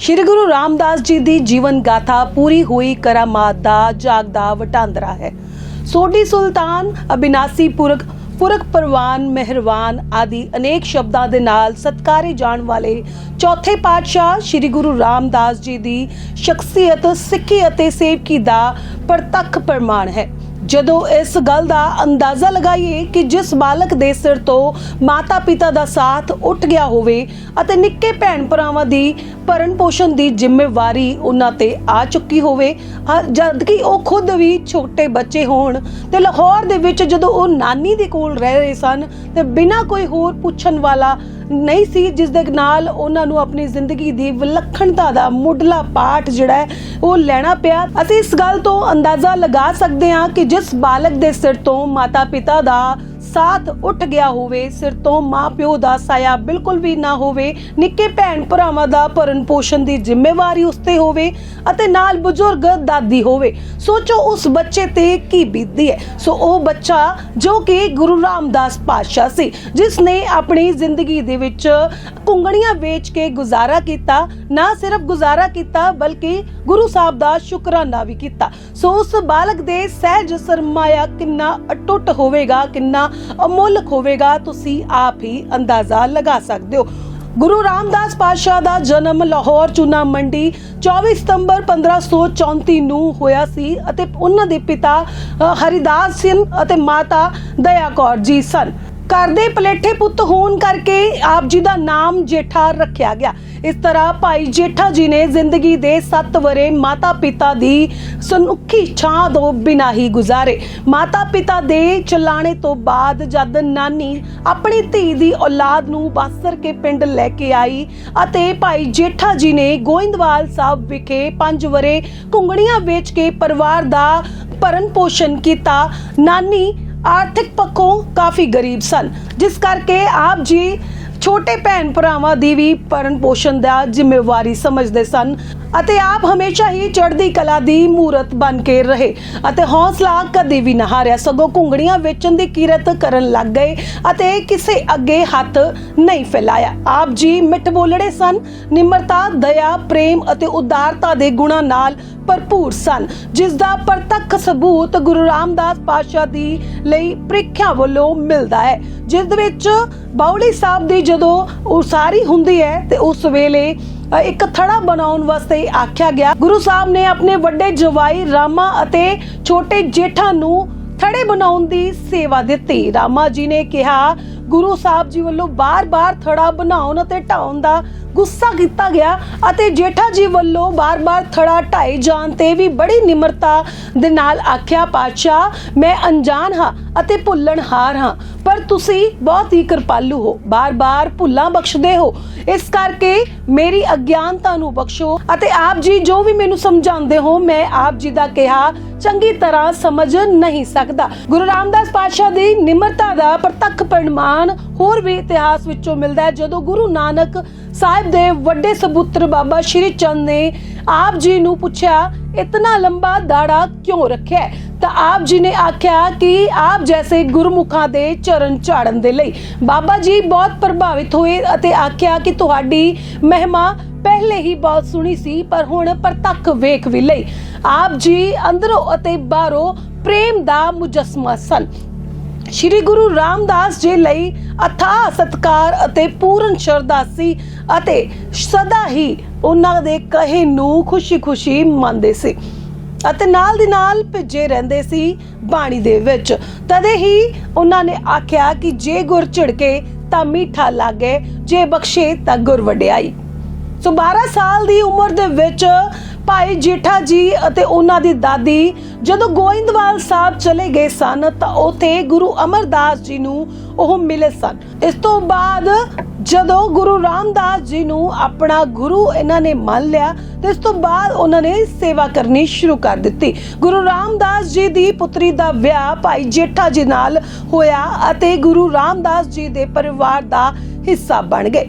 ਸ਼੍ਰੀ ਗੁਰੂ ਰਾਮਦਾਸ ਜੀ ਦੀ ਜੀਵਨ ਗਾਥਾ ਪੂਰੀ ਹੋਈ ਕਰਾਮਾਤ ਦਾ ਜਾਗਦਾ ਵਟਾਂਦਰਾ ਹੈ। ਸੋਢੀ ਸੁਲਤਾਨ, ਅਬਿਨਾਸੀ ਪੁਰਖ ਪੁਰਖ ਪਰਵਾਨ, ਮਿਹਰਵਾਨ ਆਦਿ ਅਨੇਕ ਸ਼ਬਦਾਂ ਦੇ ਨਾਲ ਸਤਕਾਰੇ ਜਾਣ ਵਾਲੇ ਚੌਥੇ ਪਾਤਸ਼ਾਹ ਸ੍ਰੀ ਗੁਰੂ ਰਾਮਦਾਸ ਜੀ ਦੀ ਸ਼ਖਸੀਅਤ, ਸਿੱਖੀ ਅਤੇ ਸੇਵਕੀ ਦਾ ਪ੍ਰਤੱਖ ਪ੍ਰਮਾਣ ਹੈ। ਜਦੋਂ ਇਸ ਗੱਲ ਦਾ ਅੰਦਾਜ਼ਾ ਲਗਾਈਏ ਕਿ ਜਿਸ ਬਾਲਕ ਦੇ ਸਿਰ ਤੋਂ ਮਾਤਾ ਪਿਤਾ ਦਾ ਸਾਥ ਉੱਠ ਗਿਆ ਹੋਵੇ ਅਤੇ ਨਿੱਕੇ ਭੈਣ ਭਰਾਵਾਂ ਦੀ ਭਰਨ ਪੋਸ਼ਣ ਦੀ ਜ਼ਿੰਮੇਵਾਰੀ ਉਹਨਾਂ ਤੇ ਆ ਚੁੱਕੀ ਹੋਵੇ। ਜਦ ਕਿ ਉਹ ਖੁਦ ਵੀ ਛੋਟੇ ਬੱਚੇ ਹੋਣ ਤੇ ਲਾਹੌਰ ਦੇ ਵਿੱਚ ਜਦੋਂ ਉਹ ਨਾਨੀ ਦੇ ਕੋਲ ਰਹਿ ਰਹੇ ਸਨ ਤੇ ਬਿਨਾਂ ਕੋਈ ਹੋਰ ਪੁੱਛਣ ਵਾਲਾ ਨਹੀਂ ਸੀ, ਜਿਸ ਦੇ ਨਾਲ ਉਹਨਾਂ ਨੂੰ ਆਪਣੀ ਜ਼ਿੰਦਗੀ ਦੀ ਵਿਲੱਖਣਤਾ ਦਾ ਮੁੱਢਲਾ ਪਾਠ ਜਿਹੜਾ ਹੈ, ਉਹ ਲੈਣਾ ਪਿਆ। ਅਸੀਂ ਇਸ ਗੱਲ ਤੋਂ ਅੰਦਾਜ਼ਾ ਲਗਾ ਸਕਦੇ ਹਾਂ ਕਿ ਜਿਸ ਬਾਲਕ ਦੇ ਸਿਰ ਤੋਂ ਮਾਤਾ ਪਿਤਾ ਦਾ ਸਾਥ ਉੱਠ ਗਿਆ ਹੋਵੇ, ਸਿਰ ਤੋਂ ਮਾਪਿਓ ਦਾ ਸਾਇਆ ਬਿਲਕੁਲ ਵੀ ਨਾ ਹੋਵੇ, ਨਿੱਕੇ ਭੈਣ ਭਰਾਵਾਂ ਦਾ ਭਰਨ ਪੋਸ਼ਣ ਦੀ ਜ਼ਿੰਮੇਵਾਰੀ ਉਸ ਤੇ ਹੋਵੇ ਅਤੇ ਨਾਲ ਬਜ਼ੁਰਗ ਦਾਦੀ ਹੋਵੇ। ਸੋਚੋ ਉਸ ਬੱਚੇ ਤੇ ਕੀ ਬੀਤਦੀ ਹੈ। ਸੋ ਉਹ ਬੱਚਾ ਜੋ ਕਿ ਗੁਰੂ ਰਾਮਦਾਸ ਪਾਤਸ਼ਾਹ ਸੀ, ਜਿਸ ਨੇ ਆਪਣੀ ਜ਼ਿੰਦਗੀ ਦੇ ਵਿੱਚ ਕੁੰਗਣੀਆਂ ਵੇਚ ਕੇ ਗੁਜ਼ਾਰਾ ਕੀਤਾ, ਨਾ ਸਿਰਫ ਗੁਜ਼ਾਰਾ ਕੀਤਾ, ਬਲਕਿ ਗੁਰੂ ਸਾਹਿਬ ਦਾ ਸ਼ੁਕਰਾਨਾ ਵੀ ਕੀਤਾ। ਸੋ ਉਸ ਬਾਲਕ ਦੇ ਸਹਿਜ ਸਰਮਾਇਆ ਕਿੰਨਾ ਅਟੁੱਟ ਹੋਵੇਗਾ ਕਿੰਨਾ ਅਮੁੱਲਕ ਹੋਵੇਗਾ ਤੁਸੀਂ ਆਪ ਹੀ ਅੰਦਾਜ਼ਾ ਲਗਾ ਸਕਦੇ ਹੋ। ਗੁਰੂ ਰਾਮਦਾਸ ਪਾਤਸ਼ਾਹ ਦਾ ਜਨਮ ਲਾਹੌਰ ਚੂਨਾ ਮੰਡੀ 24 ਸਤੰਬਰ 1534 ਨੂੰ ਹੋਇਆ ਸੀ ਅਤੇ ਉਹਨਾਂ ਦੇ ਪਿਤਾ ਅ, ਹਰਿਦਾਸ ਸਿੰਘ ਅਤੇ ਮਾਤਾ ਦਇਆ ਕੌਰ ਜੀ ਸਨ। ਘਰ ਦੇ ਪਲੇਠੇ ਪੁੱਤ ਹੋਣ ਕਰਕੇ ਆਪ ਜੀ ਦਾ ਨਾਮ ਜੇਠਾ ਰੱਖਿਆ ਗਿਆ। ਇਸ ਤਰ੍ਹਾਂ ਭਾਈ ਜੇਠਾ ਜੀ ਨੇ ਜ਼ਿੰਦਗੀ ਦੇ 7 ਵਰੇ ਮਾਤਾ ਪਿਤਾ ਦੀ ਸੁਨੁੱਖੀ ਛਾਂ ਤੋਂ ਬਿਨਾਂ ਹੀ ਗੁਜ਼ਾਰੇ। ਮਾਤਾ ਪਿਤਾ ਦੇ ਚਲਾਣੇ ਤੋਂ ਬਾਅਦ ਜਦ ਨਾਨੀ ਆਪਣੀ ਧੀ ਦੀ ਔਲਾਦ ਨੂੰ ਬਾਸਰ ਕੇ ਪਿੰਡ ਲੈ ਕੇ ਆਈ ਅਤੇ ਭਾਈ ਜੇਠਾ ਜੀ ਨੇ ਗੋਇੰਦਵਾਲ ਸਾਹਿਬ ਵਿਖੇ 5 ਵਰੇ ਕੁੰਗੜੀਆਂ ਵੇਚ ਕੇ ਪਰਿਵਾਰ ਦਾ ਭਰਨ ਪੋਸ਼ਣ ਕੀਤਾ, ਨਾਨੀ ਆਰਥਿਕ ਪੱਖੋਂ ਕਾਫੀ ਗਰੀਬ ਸਨ ਜਿਸ ਕਰਕੇ ਆਪ ਜੀ ਛੋਟੇ ਭੈਣ ਭਰਾਵਾਂ ਦੀ ਵੀ ਭਰਨ ਪੋਸ਼ਣ ਦਾ ਜ਼ਿੰਮੇਵਾਰੀ ਸਮਝਦੇ ਸਨ ਅਤੇ ਆਪ ਹਮੇਸ਼ਾ ਹੀ ਚੜ੍ਹਦੀ ਕਲਾ ਦੀ ਮੂਰਤ ਬਣ ਕੇ ਰਹੇ ਅਤੇ ਹੌਸਲਾ ਕਦੇ ਵੀ ਨਾ ਹਾਰਿਆ। ਸਗੋਂ ਘੁੰਗੜੀਆਂ ਵੇਚਣ ਦੀ ਕਿਰਤ ਕਰਨ ਲੱਗ ਗਏ ਅਤੇ ਕਿਸੇ ਅੱਗੇ ਹੱਥ ਨਹੀਂ ਫੈਲਾਇਆ। ਆਪ ਜੀ ਮਿੱਠ ਬੋਲੜੇ ਸਨ, ਨਿਮਰਤਾ, ਦਇਆ, ਪ੍ਰੇਮ ਅਤੇ ਉਦਾਰਤਾ ਦੇ ਗੁਣਾਂ ਨਾਲ ਭਰਪੂਰ ਸਨ, ਜਿਸ ਦਾ ਪ੍ਰਤੱਖ ਸਬੂਤ ਗੁਰੂ ਰਾਮਦਾਸ ਪਾਤਸ਼ਾਹ ਦੀ ਲਈ ਪ੍ਰੀਖਿਆ ਵੱਲੋਂ ਮਿਲਦਾ ਹੈ। ਜਿਸ ਦੇ ਵਿੱਚ ਬਾਉਲੀ ਸਾਹਿਬ ਦੀ ਜਦੋਂ ਉਸਾਰੀ ਹੁੰਦੀ ਹੈ ਤੇ ਉਸ ਵੇਲੇ ਇੱਕ ਥੜਾ ਬਣਾਉਣ ਵਾਸਤੇ ਆਖਿਆ ਗਿਆ। ਗੁਰੂ ਸਾਹਿਬ ਨੇ ਆਪਣੇ ਵੱਡੇ ਜਵਾਈ ਰਾਮਾ ਅਤੇ ਛੋਟੇ ਜੇਠਾ ਨੂੰ ਥੜੇ ਬਣਾਉਣ ਦੀ ਸੇਵਾ ਦਿੱਤੀ। ਰਾਮਾ ਜੀ ਨੇ ਕਿਹਾ, ਗੁਰੂ ਸਾਹਿਬ ਜੀ ਵੱਲੋਂ ਬਾਰ-ਬਾਰ ਥੜਾ ਬਣਾਉਣ ਅਤੇ ਢਾਉਣ ਦਾ ਗੁੱਸਾ ਕੀਤਾ ਗਿਆ ਅਤੇ ਜੇਠਾ ਜੀ ਵੱਲੋਂ ਬਾਰ-ਬਾਰ ਥੜਾ ਢਾਈ ਜਾਣ ਤੇ ਵੀ ਬੜੀ ਨਿਮਰਤਾ ਦੇ ਨਾਲ ਆਖਿਆ, ਪਾਤਸ਼ਾਹ, ਮੈਂ ਅਣਜਾਣ ਹਾਂ ਅਤੇ ਭੁੱਲਣਹਾਰ ਹਾਂ। ਪਰ ਤੁਸੀਂ ਬਹੁਤ ਹੀ ਕਿਰਪਾਲੂ ਹੋ। ਬਾਰ-ਬਾਰ ਭੁੱਲਾਂ ਬਖਸ਼ਦੇ ਹੋ। ਇਸ ਕਰਕੇ ਮੇਰੀ ਅਗਿਆਨਤਾ ਨੂੰ ਬਖਸ਼ੋ ਅਤੇ ਆਪ ਜੀ ਜੋ ਵੀ ਮੈਨੂੰ ਸਮਝਾਉਂਦੇ ਹੋ, ਮੈਂ ਆਪ ਜੀ ਦਾ ਕਿਹਾ, ਚੰਗੀ ਤਰ੍ਹਾਂ ਸਮਝ ਨਹੀਂ ਸਕਦਾ। ਗੁਰੂ ਰਾਮਦਾਸ ਪਾਤਸ਼ਾਹ ਦੀ ਨਿਮਰਤਾ ਦਾ ਪ੍ਰਤੱਖ ਪ੍ਰਮਾਣ ਹੋਰ ਵੀ ਇਤਿਹਾਸ ਵਿੱਚੋਂ ਮਿਲਦਾ ਹੈ। ਜਦੋਂ ਗੁਰੂ ਨਾਨਕ ਸਾਹਿਬ ਦੇ ਵੱਡੇ ਸਬੂਤਰ ਬਾਬਾ ਸ਼੍ਰੀ ਚੰਦ ਨੇ ਆਪ ਜੀ ਨੂੰ ਪੁੱਛਿਆ, ਇਤਨਾ ਲੰਬਾ ਦਾੜਾ ਕਿਉਂ ਰੱਖਿਆ? ਤਾਂ ਆਪ ਜੀ ਨੇ ਆਖਿਆ ਕਿ ਆਪ ਜੈਸੇ ਗੁਰਮੁਖਾਂ ਦੇ ਚਰਨ ਝਾੜਨ ਦੇ ਲਈ। ਬਾਬਾ ਜੀ ਬਹੁਤ ਪ੍ਰਭਾਵਿਤ ਹੋਏ ਅਤੇ ਆਖਿਆ ਕਿ ਤੁਹਾਡੀ ਮਹਿਮਾ ਪਹਿਲੇ ਹੀ ਬਹੁਤ ਸੁਣੀ ਸੀ, ਪਰ ਹੁਣ ਪ੍ਰਤੱਖ ਵੇਖ ਵੀ ਲਈ। ਆਪ ਜੀ ਅੰਦਰੋਂ ਅਤੇ ਬਾਹਰੋਂ ਪ੍ਰੇਮ ਦਾ ਮੁਜਸਮਾ ਸਨ। ਸ਼੍ਰੀ ਗੁਰੂ ਰਾਮਦਾਸ ਜੀ ਲਈ ਅਥਾ ਸਤਕਾਰ ਅਤੇ ਪੂਰਨ ਸ਼ਰਧਾ ਸੀ ਅਤੇ ਸਦਾ ਹੀ ਉਹਨਾਂ ਦੇ ਕਹੇ ਨੂੰ ਖੁਸ਼ੀ-ਖੁਸ਼ੀ ਮੰਨਦੇ ਸੀ। ਅਤੇ ਨਾਲ ਦੀ ਨਾਲ ਭਿੱਜੇ ਰਹਿੰਦੇ ਸੀ ਬਾਣੀ ਦੇ ਵਿੱਚ। ਤਦੇ ਹੀ ਉਹਨਾਂ ਨੇ ਆਖਿਆ ਕਿ ਜੇ ਗੁਰ ਝਿੜਕੇ ਤਾਂ ਮਿੱਠਾ ਲੱਗੇ, ਜੇ ਬਖਸ਼ੇ ਤਾਂ ਗੁਰ ਵਡਿਆਈ। ਸੋ 12 ਸਾਲ ਦੀ ਉਮਰ ਦੇ ਵਿੱਚ ਭਾਈ ਜੇਠਾ ਜੀ ਅਤੇ ਉਹਨਾਂ ਦੀ ਦਾਦੀ ਜਦੋਂ ਗੋਇੰਦਵਾਲ ਸਾਹਿਬ ਚਲੇ ਗਏ ਸਨ ਤਾਂ ਉਥੇ ਗੁਰੂ ਅਮਰਦਾਸ ਜੀ ਨੂੰ ਉਹ ਮਿਲੇ ਸਨ। ਇਸ ਤੋਂ ਬਾਅਦ ਜਦੋਂ ਗੁਰੂ ਰਾਮਦਾਸ ਜੀ ਨੂੰ ਆਪਣਾ ਗੁਰੂ ਇਹਨਾਂ ਨੇ ਮੰਨ ਲਿਆ ਤੇ ਇਸ ਤੋਂ ਬਾਅਦ ਉਹਨਾਂ ਨੇ ਸੇਵਾ ਕਰਨੀ ਸ਼ੁਰੂ ਕਰ ਦਿੱਤੀ। ਗੁਰੂ ਰਾਮਦਾਸ ਜੀ ਦੀ ਪੁੱਤਰੀ ਦਾ ਵਿਆਹ ਭਾਈ ਜੇਠਾ ਜੀ ਨਾਲ ਹੋਇਆ ਅਤੇ ਗੁਰੂ ਰਾਮਦਾਸ ਜੀ ਦੇ ਪਰਿਵਾਰ ਦਾ ਹਿੱਸਾ ਬਣ ਗਏ।